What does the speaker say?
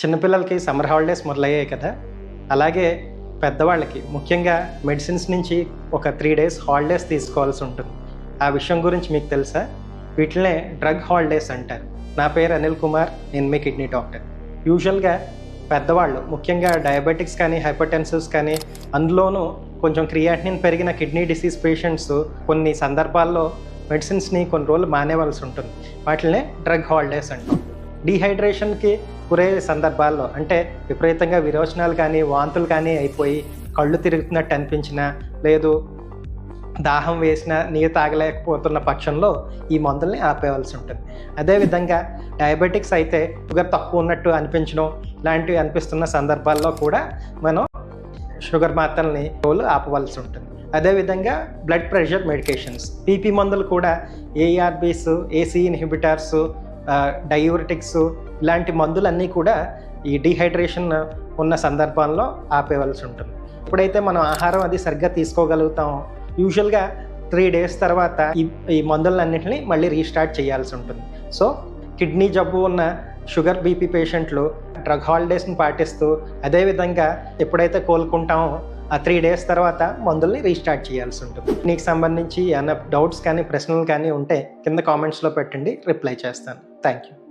చిన్నపిల్లలకి summer holidays మొదలయ్యాయి కదా. అలాగే పెద్దవాళ్ళకి ముఖ్యంగా మెడిసిన్స్ నుంచి ఒక త్రీ డేస్ హాలిడేస్ తీసుకోవాల్సి ఉంటుంది. ఆ విషయం గురించి మీకు తెలుసా? వీటినే డ్రగ్ హాలిడేస్ అంటారు. నా పేరు అనిల్ కుమార్ నేను మీ కిడ్నీ డాక్టర్. యూజువల్గా పెద్దవాళ్ళు ముఖ్యంగా డయాబెటిక్స్ కానీ హైపర్టెన్సివ్స్ కానీ అందులోనూ కొంచెం క్రియాటినిన్ పెరిగిన కిడ్నీ డిసీజ్ పేషెంట్స్ కొన్ని సందర్భాల్లో మెడిసిన్స్ని కొన్ని రోజులు మానేవలసి ఉంటుంది. వాటినే డ్రగ్ హాలిడేస్ అంటాం. డీహైడ్రేషన్కి గురయ్యే సందర్భాల్లో అంటే విపరీతంగా విరోచనాలు కానీ వాంతులు కానీ అయిపోయి కళ్ళు తిరుగుతున్నట్టు అనిపించినా లేదు దాహం వేసిన నీరు తాగలేకపోతున్న పక్షంలో ఈ మందుల్ని ఆపేయవలసి ఉంటుంది. అదేవిధంగా డయాబెటిక్స్ అయితే షుగర్ తక్కువ ఉన్నట్టు అనిపించడం లాంటివి అనిపిస్తున్న సందర్భాల్లో కూడా మనం షుగర్ మాత్రల్ని రోజులు ఆపవలసి ఉంటుంది. అదేవిధంగా బ్లడ్ ప్రెషర్ మెడికేషన్స్ పీపీ మందులు కూడా ఏఆర్బీస్ ఏసీ ఇన్హిబిటార్స్ డయూరిటిక్స్ ఇలాంటి మందులన్నీ కూడా ఈ డీహైడ్రేషన్ ఉన్న సందర్భంలో ఆపేవలసి ఉంటుంది. ఎప్పుడైతే మనం ఆహారం అది సరిగ్గా తీసుకోగలుగుతామో యూజువల్గా త్రీ డేస్ తర్వాత ఈ ఈ మందులన్నింటినీ మళ్ళీ రీస్టార్ట్ చేయాల్సి ఉంటుంది. సో కిడ్నీ జబ్బు ఉన్న షుగర్ బీపీ పేషెంట్లు డ్రగ్ హాలిడేస్ని పాటిస్తూ అదేవిధంగా ఎప్పుడైతే కోలుకుంటామో ఆ త్రీ డేస్ తర్వాత మందుల్ని రీస్టార్ట్ చేయాల్సి ఉంటుంది. నీకు సంబంధించి ఏమైనా డౌట్స్ కానీ ప్రశ్నలు కానీ ఉంటే కింద కామెంట్స్లో పెట్టండి. రిప్లై చేస్తాను. Thank you.